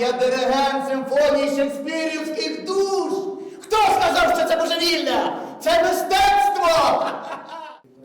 я диригент симфонії шекспірівських душ. Хто сказав, що це божевілля? Це мистецтво!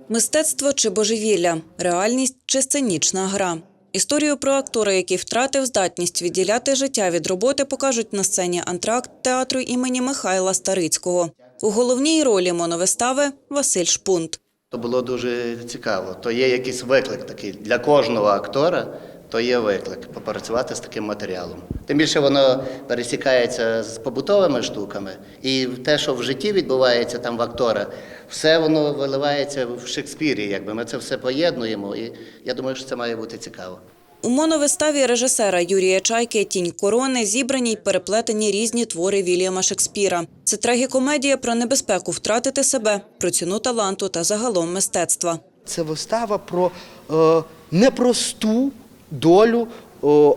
Мистецтво чи божевілля, реальність чи сценічна гра. Історію про актора, який втратив здатність відділяти життя від роботи, покажуть на сцені антракт театру імені Михайла Старицького. У головній ролі моновистави Василь Шпунт. То було дуже цікаво. То є якийсь виклик такий для кожного актора. То є виклик попрацювати з таким матеріалом. Тим більше воно пересікається з побутовими штуками, і те, що в житті відбувається там в актора, все воно виливається в Шекспірі. Якби ми це все поєднуємо, і я думаю, що це має бути цікаво. У моновиставі режисера Юрія Чайки Тінь корони зібрані й переплетені різні твори Вільяма Шекспіра. Це трагікомедія про небезпеку втратити себе, про ціну таланту та загалом мистецтва. Це вистава про е, непросту долю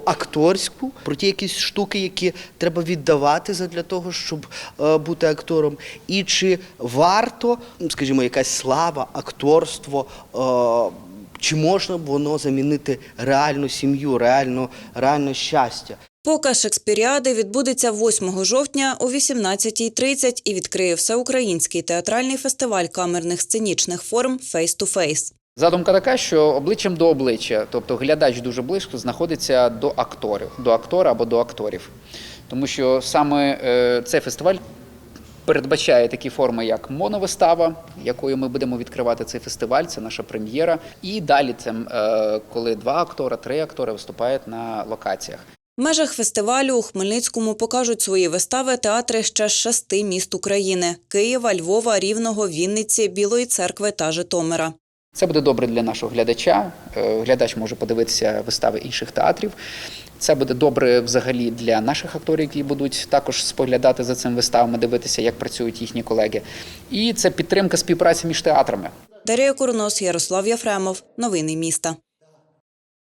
акторську, про ті якісь штуки, які треба віддавати для того, щоб е, бути актором. І чи варто, скажімо, якась слава, акторство, чи можна воно замінити реальну сім'ю, реальну, реальне щастя? Показ Шекспіріади відбудеться 8 жовтня о 18.30 і відкриє всеукраїнський театральний фестиваль камерних сценічних форм «Face to Face». Задумка така, що обличчям до обличчя, тобто глядач дуже близько знаходиться до акторів, до актора або до акторів. Тому що саме е, цей фестиваль передбачає такі форми, як моновистава, якою ми будемо відкривати цей фестиваль, це наша прем'єра. І далі це е, коли два актора, три актори виступають на локаціях. В межах фестивалю у Хмельницькому покажуть свої вистави театри ще з шести міст України – Києва, Львова, Рівного, Вінниці, Білої церкви та Житомира. Це буде добре для нашого глядача. Е, Глядач може подивитися вистави інших театрів. Це буде добре взагалі для наших акторів, які будуть також споглядати за цим виставами, дивитися, як працюють їхні колеги. І це підтримка співпраці між театрами. Дарія Курнос, Ярослав Яфремов. Новини міста.